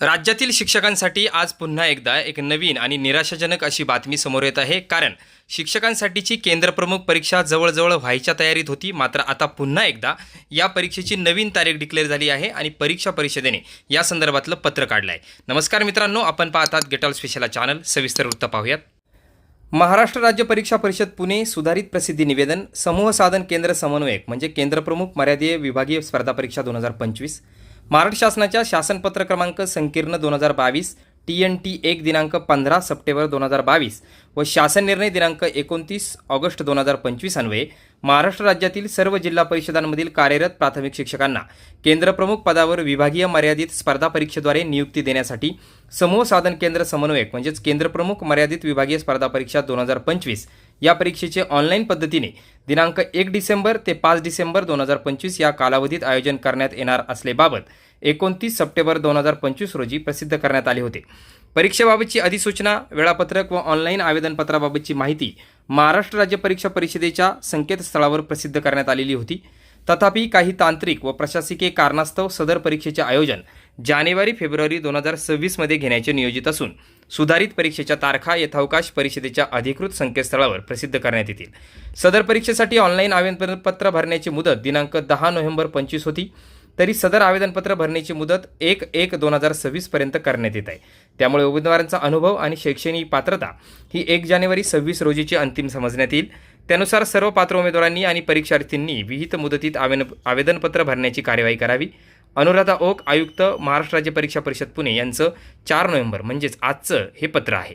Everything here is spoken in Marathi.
राज्यातील शिक्षकांसाठी आज पुन्हा एकदा एक नवीन आणि निराशाजनक अशी बातमी समोर येत आहे. कारण शिक्षकांसाठीची केंद्रप्रमुख परीक्षा जवळजवळ व्हायच्या तयारीत होती. मात्र आता पुन्हा एकदा या परीक्षेची नवीन तारीख डिक्लेअर झाली आहे आणि परीक्षा परिषदेने या संदर्भातलं पत्र काढलं आहे नमस्कार मित्रांनो आपण पाहतात गेटॉल स्पेशल चॅनल सविस्तर वृत्त पाहूयात. महाराष्ट्र राज्य परीक्षा परिषद पुणे सुधारित प्रसिद्धी निवेदन समूह साधन केंद्र समन्वयक म्हणजे केंद्रप्रमुख मर्यादीय विभागीय स्पर्धा परीक्षा दोन हजार पंचवीस महाराष्ट्र शासनाच्या शासनपत्र क्रमांक संकीर्ण दोन हजार बावीस टी एन टी एक दिनांक पंधरा सप्टेंबर दोन हजार बावीस व शासन निर्णय दिनांक एकोणतीस ऑगस्ट दोन हजार पंचवीस अन्वये महाराष्ट्र राज्यातील सर्व जिल्हा परिषदांमधील कार्यरत प्राथमिक शिक्षकांना केंद्रप्रमुख पदावर विभागीय मर्यादित स्पर्धा परीक्षेद्वारे नियुक्ती देण्यासाठी समूह साधन केंद्र समन्वयक म्हणजेच केंद्रप्रमुख मर्यादित विभागीय स्पर्धा परीक्षा दोन हजार पंचवीस या परीक्षेचे ऑनलाईन पद्धतीने दिनांक एक डिसेंबर ते पाच डिसेंबर दोन हजार पंचवीस या कालावधीत आयोजन करण्यात येणार असल्याबाबत एकोणतीस सप्टेंबर दोन हजार पंचवीस रोजी प्रसिद्ध करण्यात आले होते. परीक्षेबाबतची अधिसूचना वेळापत्रक व ऑनलाईन आवेदनपत्राबाबतची माहिती महाराष्ट्र राज्य परीक्षा परिषदेच्या संकेतस्थळावर प्रसिद्ध करण्यात आलेली होती. तथापि काही तांत्रिक व प्रशासकीय कारणास्तव सदर परीक्षेचे आयोजन जानेवारी फेब्रुवारी दोन हजार सव्वीसमध्ये घेण्याचे नियोजित असून सुधारित परीक्षेच्या तारखा यथावकाश परिषदेच्या अधिकृत संकेतस्थळावर प्रसिद्ध करण्यात येतील. सदर परीक्षेसाठी ऑनलाईन आवेदनपत्र भरण्याची मुदत दिनांक दहा नोव्हेंबर पंचवीस होती. तरी सदर आवेदनपत्र भरण्याची मुदत एक एक दोन हजार सव्वीसपर्यंत करण्यात येत आहे. त्यामुळे उमेदवारांचा अनुभव आणि शैक्षणिक पात्रता ही एक जानेवारी सव्वीस रोजीची अंतिम समजण्यात येईल. त्यानुसार सर्व पात्र उमेदवारांनी आणि परीक्षार्थींनी विहित मुदतीत आवेदन आवेदनपत्र भरण्याची कार्यवाही करावी. अनुराधा ओक आयुक्त महाराष्ट्र राज्य परीक्षा परिषद पुणे यांचं चार नोव्हेंबर म्हणजेच आजचं हे पत्र आहे.